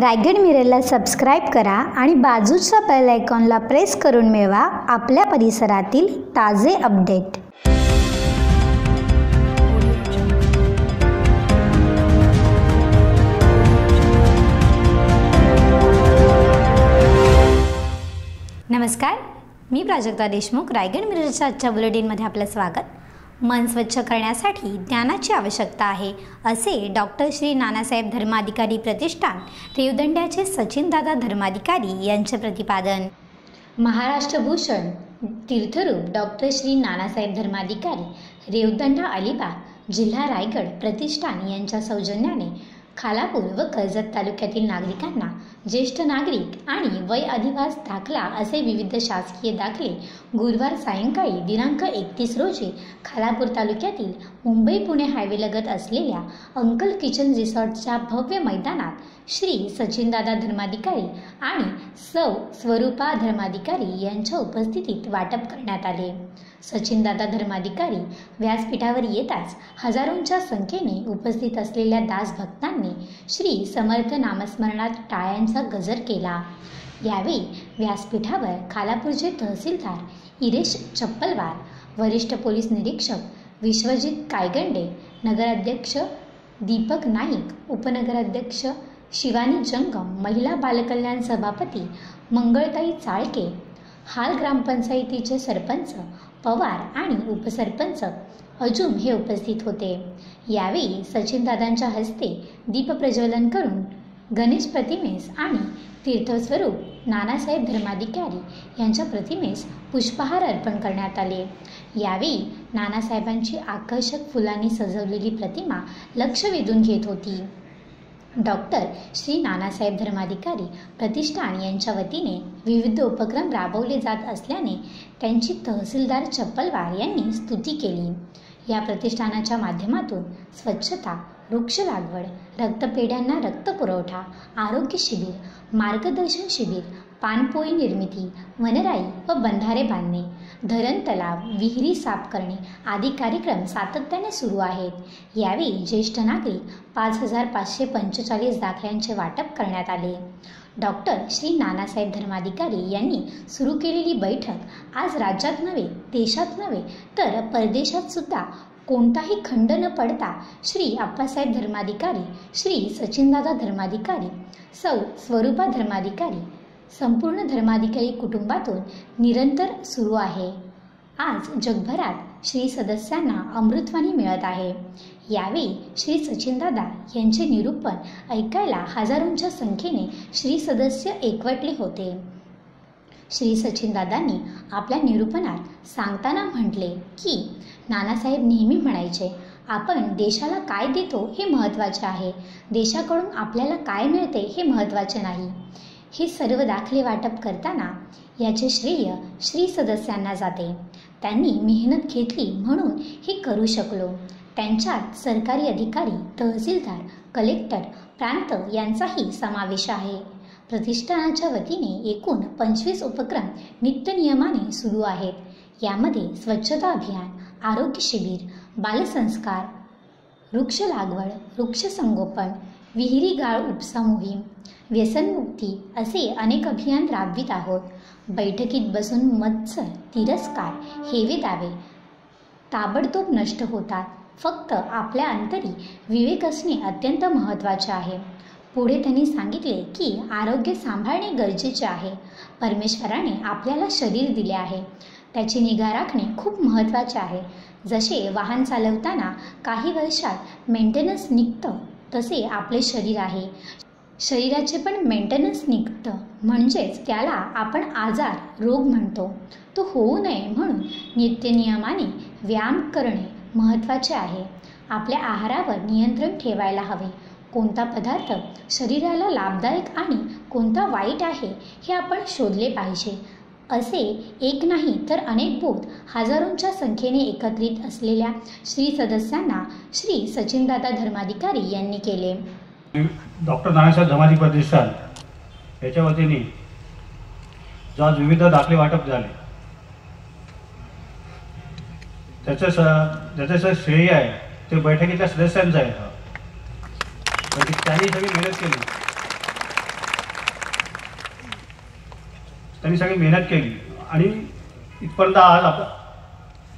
Raigad मिररला subscribe करा आणि बाजूच्या बेल आयकॉनला प्रेस करून मिळवा आपल्या परिसरातील ताजे अपडेट नमस्कार मी प्राजक्ता देशमुख रायगड मिररच्या आजच्या बुलेटिनमध्ये आपलं स्वागत. मन स्वच्छ करण्यासाठी ज्ञानाची आवश्यकता आहे असे डॉक्टर श्री नानासाहेब धर्माधिकारी प्रतिष्ठान रेवदंड्याचे सचिनदादा धर्माधिकारी यांचे प्रतिपादन. महाराष्ट्रभूषण तीर्थरूप डॉक्टर श्री नानासाहेब धर्माधिकारी रेवदंडा अलिबाग जिल्हा रायगड प्रतिष्ठान यांच्या सौजन्याने खालापूर व कर्जत तालुक्यातील नागरिकांना ज्येष्ठ नागरिक आणि वय अधिवास दाखला असे विविध शासकीय दाखले गुरुवार सायंकाळी दिनांक एकतीस रोजी खालापूर तालुक्यातील मुंबई पुणे हायवेलगत असलेल्या अंकल किचन रिसॉर्टच्या भव्य मैदानात श्री सचिनदादा धर्माधिकारी आणि सौ स्वरूपा धर्माधिकारी यांच्या उपस्थितीत वाटप करण्यात आले. सचिनदादा धर्माधिकारी व्यासपीठावर येताच हजारोंच्या संख्येने उपस्थित असलेल्या दासभक्तांनी श्री समर्थ नामस्मरणात टाळ्यांचा गजर केला. यावेळी व्यासपीठावर खालापूरचे तहसीलदार इरेश चप्पलवार वरिष्ठ पोलीस निरीक्षक विश्वजित कायगंडे नगराध्यक्ष दीपक नाईक उपनगराध्यक्ष शिवानी जंगम महिला बालकल्याण सभापती मंगळताई चाळके हाल ग्रामपंचायतीचे सरपंच पवार आणि उपसरपंच अजूम हे उपस्थित होते. यावेळी सचिनदादांच्या हस्ते दीपप्रज्वलन करून गणेश प्रतिमेस आणि तीर्थस्वरूप नानासाहेब धर्माधिकारी यांच्या प्रतिमेस पुष्पहार अर्पण करण्यात आले. यावेळी नानासाहेबांची आकर्षक फुलांनी सजवलेली प्रतिमा लक्ष वेधून घेत होती. डॉक्टर श्री नानासाहेब धर्माधिकारी प्रतिष्ठान यांच्या वतीने विविध उपक्रम राबवले जात असल्याने त्यांची तहसीलदार चप्पलवार यांनी स्तुती केली. या प्रतिष्ठानाच्या माध्यमातून स्वच्छता वृक्ष लागवड रक्तपेढ्यांना रक्तपुरवठा आरोग्य शिबिर मार्गदर्शन शिबिर पाणपोई निर्मिती वनराई व बंधारे बांधणे धरण तलाव विहिरी साफ करणे आदी कार्यक्रम सातत्याने सुरू आहेत. यावेळी ज्येष्ठ नागरिक पाच हजार पाचशे पंचेचाळीस दाखल्यांचे वाटप करण्यात आले. डॉक्टर श्री नानासाहेब धर्माधिकारी यांनी सुरू केलेली बैठक आज राज्यात नव्हे देशात नव्हे तर परदेशात सुद्धा कोणताही खंड न पडता श्री आप्पासाहेब धर्माधिकारी श्री सचिनदादा धर्माधिकारी सौ स्वरूपा धर्माधिकारी संपूर्ण धर्माधिकारी कुटुंबातून निरंतर सुरू आहे. आज जगभरात श्री सदस्यांना अमृतवाणी मिळत आहे. यावेळी श्री सचिनदादा यांचे निरूपण ऐकायला हजारोंच्या संख्येने श्री सदस्य एकवटले होते. श्री सचिनदादांनी आपल्या निरूपणात सांगताना म्हटले की नानासाहेब नेहमी म्हणायचे आपण देशाला काय देतो हे महत्त्वाचे आहे. देशाकडून आपल्याला काय मिळते हे महत्त्वाचे नाही. हे सर्व दाखले वाटप करताना याचे श्रेय श्री सदस्यांना जाते. त्यांनी मेहनत घेतली म्हणून हे करू शकलो. त्यांच्यात सरकारी अधिकारी तहसीलदार कलेक्टर प्रांत यांचाही समावेश आहे. प्रतिष्ठानाच्या वतीने एकूण पंचवीस उपक्रम नित्यनियमाने सुरू आहेत. यामध्ये स्वच्छता अभियान आरोग्य शिबिर बालसंस्कार वृक्ष लागवड वृक्ष संगोपन विहिरी गाळ उपसा मोहीम व्यसनमुक्ती असे अनेक अभियान राबवित आहोत. बैठकीत बसून मत्सर तिरस्कार हेवे दावे ताबडतोब नष्ट होतात. फक्त आपल्या अंतरी विवेक असणे अत्यंत महत्त्वाचे आहे. पुढे त्यांनी सांगितले की आरोग्य सांभाळणे गरजेचे आहे. परमेश्वराने आपल्याला शरीर दिले आहे. त्याची निगा राखणे खूप महत्त्वाचे आहे. जसे वाहन चालवताना काही वर्षात मेंटेनन्स निघतं तसे आपले शरीर आहे. शरीराचे पण मेंटेनन्स निघतं. म्हणजेच त्याला आपण आजार रोग म्हणतो. तो होऊ नये म्हणून नित्यनियमाने व्यायाम करणे महत्त्वाचे आहे. आपल्या आहारावर नियंत्रण ठेवायला हवे. कोणता पदार्थ शरीराला लाभदायक आणि कोणता वाईट आहे हे आपण शोधले पाहिजे. असे एक नाही तर अनेक बोध हजारोंच्या संख्येने एकत्रित असलेल्या श्री सदस्यांना श्री सचिनदादा धर्माधिकारी यांनी केले. डॉक्टर नारायणसाहेब धर्माधिक प्रतिष्ठान याच्या वतीने जो आज विविध दाखले वाटप झाले त्याचं स ज्याचं सर श्रेय आहे ते बैठकीतल्या सदस्यांचं आहे. म्हणजे त्यांनी सगळी मेहनत केली. त्यांनी सगळी मेहनत केली. आणि इथपर्यंत आज आपण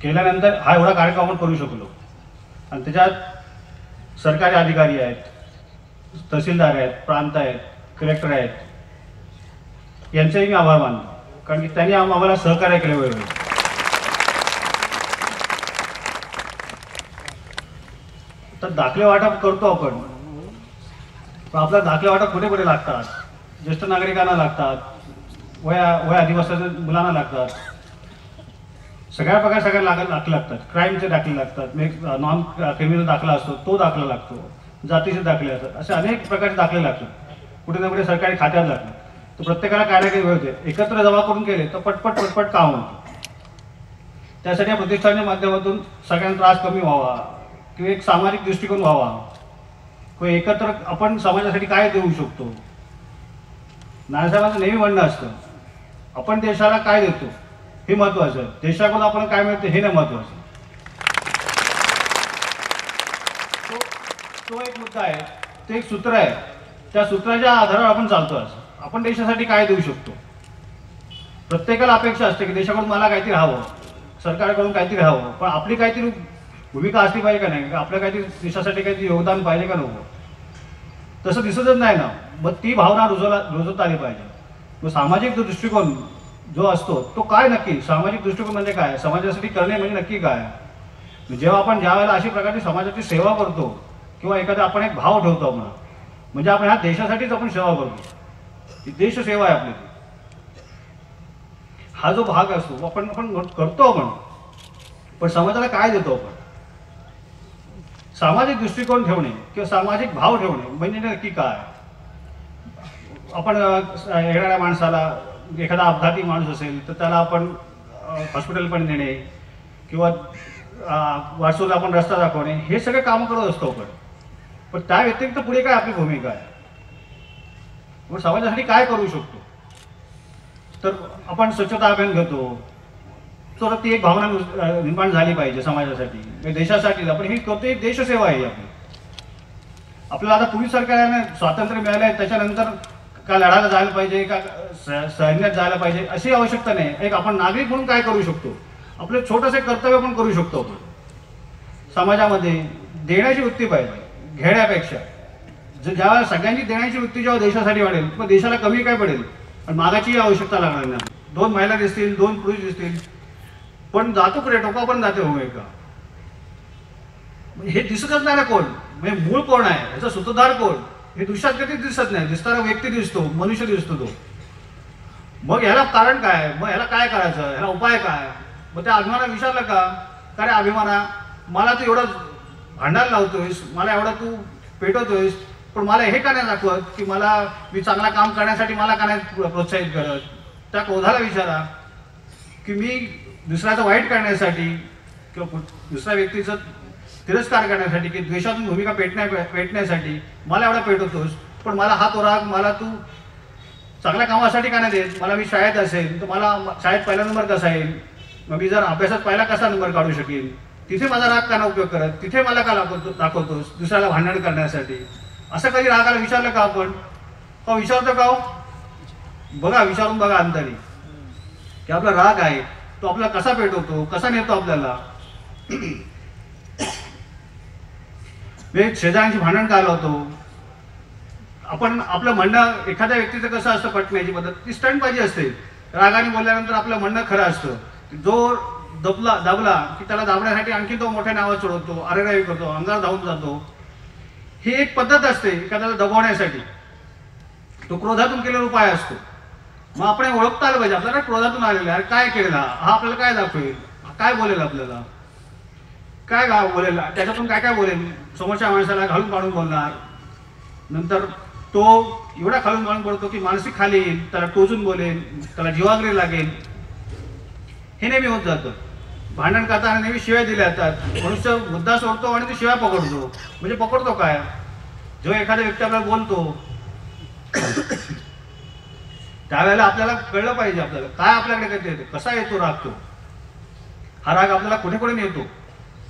केल्यानंतर हा एवढा कार्यक्रम आपण करू शकलो. आणि त्याच्यात सरकारी अधिकारी आहेत तहसीलदार आहेत प्रांत आहेत कलेक्टर आहेत. यांचेही मी आभार मानतो. कारण की त्यांनी आम्हाला सहकार्य केलं वेळेवर तर दाखले वाटप करतो आपण. पण आपल्याला दाखले वाटप कुठे कुठे लागतात? ज्येष्ठ नागरिकांना लागतात. वया वया आदिवासी मुलांना लागतात. सगळ्या प्रकार सगळ्या लाग दाखले लागतात. क्राईमचे दाखले लागतात. नॉन क्रिमिनल दाखला असतो. तो दाखला लागतो. जातीचे दाखले असतात. असे अनेक प्रकारचे दाखले लागतात. कुठे ना कुठे सरकारी खात्यात लागतात. तर प्रत्येकाला काय ना काही वेळ होते एकत्र जमा करून केले तर पटपट पटपट काम होतं. त्यासाठी या प्रतिष्ठानच्या माध्यमातून सगळ्यांना त्रास कमी व्हावा. किंवा एक सामाजिक दृष्टिकोन व्हावा. किंवा एकत्र आपण समाजासाठी काय देऊ शकतो? नानासाहेबांचं नेहमी म्हणणं असतं आपण देशाला काय देतो हे महत्वाचं. आहे देशाकडून आपण काय मिळतो हे नाही महत्वाचं. तो तो एक मुद्दा आहे. ते एक सूत्र आहे. त्या सूत्राच्या आधारावर आपण चालतो असं आपण देशासाठी काय देऊ शकतो? प्रत्येकाला अपेक्षा असते की देशाकडून मला काहीतरी हवं. सरकारकडून काहीतरी हवं. पण आपली काहीतरी भूमिका असली पाहिजे का नाही? आपल्या काहीतरी देशासाठी काहीतरी योगदान पाहिजे का नको तसं दिसतच नाही ना. मग ती भावना रुजवला रुजवता आली पाहिजे. मग सामाजिक जो दृष्टिकोन जो असतो तो काय नक्की? सामाजिक दृष्टिकोन म्हणजे काय? समाजासाठी करणे म्हणजे नक्की काय? जेव्हा आपण ज्या वेळेला अशी प्रकारची समाजाची सेवा करतो किंवा एखादा आपण एक भाव ठेवतो आपण म्हणजे आपण ह्या देशासाठीच आपण सेवा करतो. ही देशसेवा आहे आपली. हा जो भाग असतो आपण आपण करतो आपण पण समाजाला काय देतो आपण? सामाजिक दृष्टिकोन ठेवणे किंवा सामाजिक भाव ठेवणे म्हणजे नक्की काय? आपण येणाऱ्या माणसाला एखादा अपघाती माणूस असेल तर त्याला आपण हॉस्पिटलपर्यंत नेणे किंवा वाटसूला आपण रस्ता दाखवणे हे सगळे कामं करत असतो आपण. पण त्या व्यतिरिक्त पुढे काय आपली भूमिका आहे? मग समाजासाठी काय करू शकतो? तर आपण स्वच्छता अभियान घेतो. तर ती एक भावना निर्माण झाली पाहिजे समाजासाठी. म्हणजे देशासाठी आपण ही करतो एक देशसेवा आहे आपली. आपल्याला आता पूर्वी सरकारने स्वातंत्र्य मिळालं आहे त्याच्यानंतर का लढायला जायला पाहिजे का स- सैन्यात जायला पाहिजे अशी आवश्यकता नाही. एक आपण नागरिक म्हणून काय करू शकतो? आपलं छोटंसं कर्तव्य पण करू शकतो आपण. समाजामध्ये देण्याची वृत्ती पाहिजे घेण्यापेक्षा. जर ज्यावेळेला सगळ्यांची देण्याची वृत्ती जेव्हा देशासाठी वाढेल मग देशाला कमी काय पडेल? पण मागाची आवश्यकता लागणार नाही. दोन महिला दिसतील दोन पुरुष दिसतील. पण जातो कुठे? पण जाते हो भूमिका हे दिसतच नाही ना कोण. म्हणजे मूळ कोण आहे? याचा सूत्रधार कोण? हे दृश्यात कधीच दिसत नाही दिसताना व्यक्ती दिसतो मनुष्य दिसतो तो. मग ह्याला कारण काय? मग ह्याला काय करायचं? ह्याला उपाय काय? मग त्या अभिमाना विचारलं का? का रे अभिमाना मला तू एवढं भांडायला लावतोयस मला एवढं तू पेटवतोयस पण मला हे का नाही दाखवत की मला मी चांगला काम करण्यासाठी मला का नाही प्रोत्साहित करत? त्या क्रोधाला विचारा की मी दुसऱ्याचं वाईट करण्यासाठी किंवा दुसऱ्या व्यक्तीचं तिरस्कार करण्यासाठी की द्वेषातून भूमिका पेटण्या पेटण्यासाठी मला एवढा पेटवतोस पण मला हा तो राग मला तू चांगल्या कामासाठी का नाही देत? मला मी शाळेत असेल तर मला शाळेत पहिला नंबर कसा येईल? मग मी जर अभ्यासात पहिला कसा नंबर काढू शकेन? तिथे माझा राग का उपयोग करत तिथे मला का दाखवतो दाखवतोस? दुसऱ्याला भांडण करण्यासाठी? असं कधी रागाला विचारलं का आपण? हो विचारतो का हो? बघा विचारून बघा अंतरी. की आपला राग आहे तो आपला कसा पेटवतो? कसा नेतो आपल्याला? म्हणजे शेजाऱ्यांची भांडण घालवतो आपण आपलं म्हणणं एखाद्या व्यक्तीचं कसं असतं पटण्याची पद्धत? ती स्टंटबाजी असते. रागाने बोलल्यानंतर आपलं म्हणणं खरं असतं. जो दबला दाबला की त्याला दाबण्यासाठी आणखी तो मोठ्या नावात चढवतो अरेरावी करतो अंगार धावून जातो. ही एक पद्धत असते एखाद्याला दबवण्यासाठी. तो क्रोधातून केलेला उपाय असतो. मग आपण ओळखता आलं पाहिजे. आपल्याला क्रोधातून आलेला आहे. काय केलेला? हा आपल्याला काय दाखवेल? काय बोलेल आपल्याला? काय गा बोलेल? त्याच्यातून काय काय बोलेल? समोरच्या माणसाला घालून पाडून बोलणार. नंतर तो एवढा खालून काढून बोलतो की मानसिक खाली येईल त्याला टोचून बोलेल त्याला जीवाग्री लागेल. हे नेहमी होत जातं. भांडण करताना नेहमी शिव्या दिल्या जातात. मनुष्य मुद्दा सोडतो आणि तो शिव्या पकडतो. म्हणजे पकडतो काय? जेव्हा एखादा व्यक्ती आपल्याला बोलतो त्यावेळेला आपल्याला कळलं पाहिजे आपल्याला. काय आपल्याकडे कसा येतो राग तो? हा राग आपल्याला कुठे कुठे नेतो?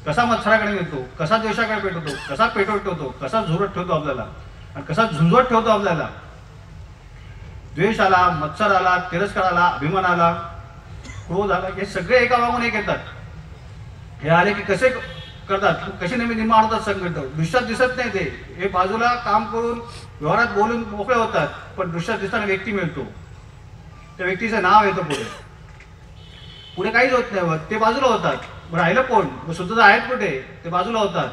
कसा मत्सराकडे नेतो कसा द्वेषाकडे पेटवतो कसा पेटवत ठेवतो कसा झुरत ठेवतो आपल्याला आणि कसा झुंजवत ठेवतो आपल्याला? द्वेष आला मत्सर आला तिरस्कार आला अभिमान आला क्रोध आला हे सगळे एका मागून एक येतात. हे आले की कसे करतात? कसे नेहमी निर्माण होतात संकट? दृश्यात दिसत नाही ते. हे बाजूला काम करून व्यवहारात बोलून मोकळे होतात पण दृश्यात दिसताना व्यक्ती मिळतो. त्या व्यक्तीचं नाव येतं पुढे. पुढे काहीच होत नाही ते बाजूला होतात. राहिलं कोण? मग सुद्धा आहेत कुठे? ते बाजूला होतात.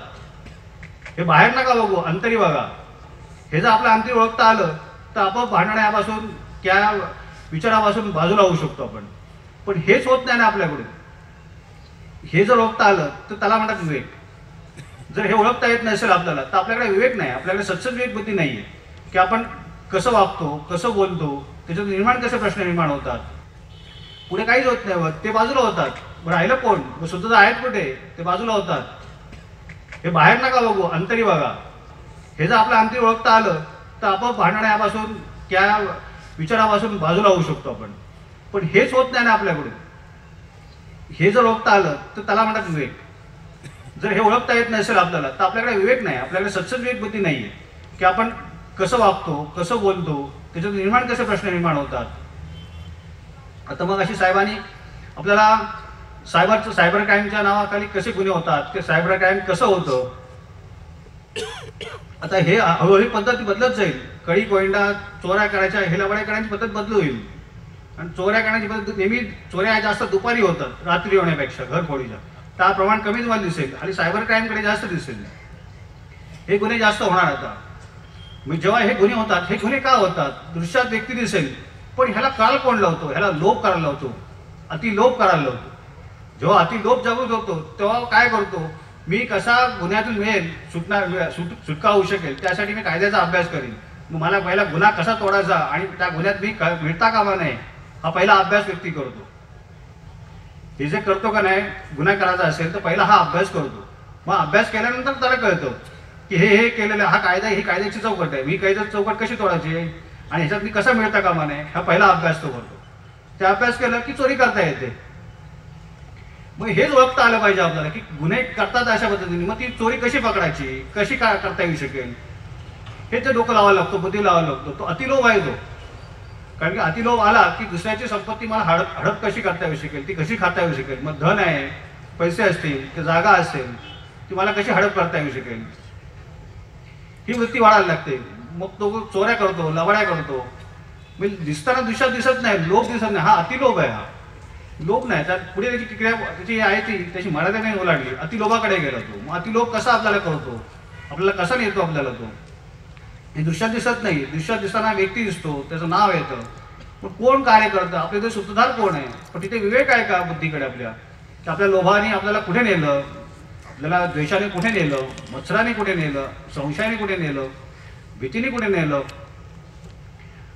हे बाहेर नका बघू अंतरी बघा. हे जर आपलं अंतरी ओळखता आलं तर आपण भांडण्यापासून त्या विचारापासून बाजूला होऊ शकतो आपण. पण हेच होत नाही ना आपल्याकडून. हे जर ओळखता आलं तर त्याला म्हणतात विवेक. जर हे ओळखता येत नसेल आपल्याला तर आपल्याकडे विवेक नाही. आपल्याकडे सत्सद विवेक बुद्धी आहे की आपण कसं वागतो कसं बोलतो त्याच्यात निर्माण कसे प्रश्न निर्माण होतात? पुढे काहीच होत नाही ते बाजूला होतात. राहिलं कोण? मग सुद्धा आहेत कुठे? ते बाजूला होतात. हे बाहेर नका बघू अंतरी बघा. हे जर आपलं अंतरी ओळखता आलं तर आपोआप भांडण्यापासून त्या विचारापासून बाजूला होऊ शकतो आपण. पण हेच होत नाही ना आपल्याकडून. हे जर ओळखता आलं तर त्याला म्हणतात विवेक. जर हे ओळखता येत नसेल आपल्याला तर आपल्याकडे विवेक नाही. आपल्याकडे सत्सद विवेक बुद्धी आहे की आपण कसं वागतो कसं बोलतो त्याच्यात निर्माण कसे प्रश्न निर्माण होतात? आता मग अशी साहेबांनी आपल्याला सायबरचं सायबर क्राईमच्या नावाखाली कसे गुन्हे होतात ते सायबर क्राईम कसं होतं? आता हे हळूहळू पद्धत बदलत जाईल. कळी कोयंडा चोऱ्या करायच्या हेलाबड्या करायची पद्धत बदलू होईल आणि चोऱ्या करण्याची पद्धत नेहमी चोऱ्या जास्त दुपारी होतात रात्री होण्यापेक्षा घरफोडीच्या त्या प्रमाण कमी तुम्हाला दिसेल. आणि सायबर क्राईमकडे जास्त दिसेल. हे गुन्हे जास्त होणार आता. मी जेव्हा हे गुन्हे होतात हे गुन्हे का होतात? दृश्यात व्यक्ती दिसेल. पण ह्याला काल कोण लावतो? ह्याला लोभ करायला लावतो. अति लोभ करायला लावतो. जेव्हा अति लोभ जागृत होतो तेव्हा काय करतो? मी कसा गुन्ह्यातून मिळेल सुटणार सुट सुटका होऊ शकेल त्यासाठी मी कायद्याचा अभ्यास करीन. मग मला पहिला गुन्हा कसा तोडायचा आणि त्या गुन्ह्यात मी मिळता कामा नये हा पहिला अभ्यास व्यक्ती करतो. हे जे करतो का नाही गुन्हा करायचा असेल तर पहिला हा अभ्यास करतो. मग अभ्यास केल्यानंतर त्याला कळतं की हे हे केलेलं हा कायदा ही कायद्याची चौकट आहे. मी कायद्याची चौकट कशी तोडायची? आणि ह्याच्यात मी कसा मिळता कामा नये? हा पहिला अभ्यास तो करतो. ते अभ्यास केला की चोरी करता येते. मग हेच ओळखता आलं पाहिजे आपल्याला की गुन्हे करतात अशा पद्धतीने. मग ती चोरी कशी पकडायची? कशी का करता येऊ शकेल? हे ते डोकं लावायला लागतो बुद्धी लावायला लागतो. तो अतिलोभ आहे तो कारण की अतिलोभ आला की दुसऱ्याची संपत्ती मला हडप हडप कशी करता येऊ शकेल? ती कशी खाता येऊ शकेल? मग धन आहे पैसे असतील ते जागा असेल ती मला कशी हडप करता येऊ शकेल? ही वृत्ती वाढायला लागते. मग तो चोऱ्या करतो लवड्या करतो. म्हणजे दिसताना दिशा दिसत नाही लोभ दिसत नाही. हा अतिलोभ आहे हा. लोभ नाही त्यात पुढे त्याची क्रिया त्याची आहे ती त्याची मर्यादा नाही ओलांडली अतिलोभाकडे गेला तो. मग अतिलोभ कसा आपल्याला कळतो? आपल्याला कसा नेतो आपल्याला तो? हे दृश्यात दिसत नाही. दृश्यात दिसताना व्यक्ती दिसतो त्याचं नाव येतं. पण कोण कार्य करतं? आपले ते सूत्रधार कोण आहे? पण तिथे विवेक आहे का बुद्धीकडे आपल्या? की आपल्या लोभाने आपल्याला कुठे नेलं? आपल्याला द्वेषाने कुठे नेलं? मत्सराने कुठे नेलं? संशयाने कुठे नेलं? भीतीने कुठे नेलं?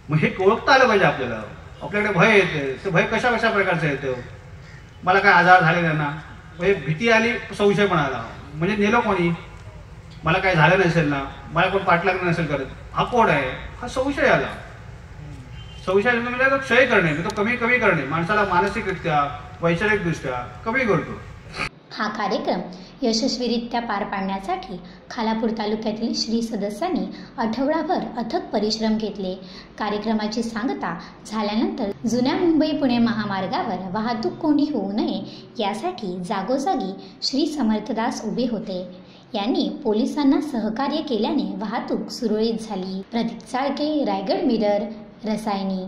मग हे ओळखता आलं पाहिजे आपल्याला. आपल्याकडे भय येते ते भय कशा कशा प्रकारचं येतं मला काय आजार झाले त्यांना म्हणजे भीती आली संशय पण आला. म्हणजे नेलं कोणी? मला काय झालं नसेल ना? मला कोण पाठलाग नसेल करत? हा कोण आहे. हा संशय आला. संशय म्हणजे तो क्षय करणे मी तो कमी कमी करणे. माणसाला मानसिकरित्या वैचारिकदृष्ट्या कमी करतो. हा कार्यक्रम यशस्वीरित्या पार पाडण्यासाठी खालापूर तालुक्यातील श्री सदस्यांनी आठवडाभर अथक परिश्रम घेतले. कार्यक्रमाची सांगता झाल्यानंतर जुन्या मुंबई पुणे महामार्गावर वाहतूक कोंडी होऊ नये यासाठी जागोजागी श्री समर्थदास उभे होते. यांनी पोलिसांना सहकार्य केल्याने वाहतूक सुरळीत झाली. प्रतीक चाळके रायगड मिरर रसायनी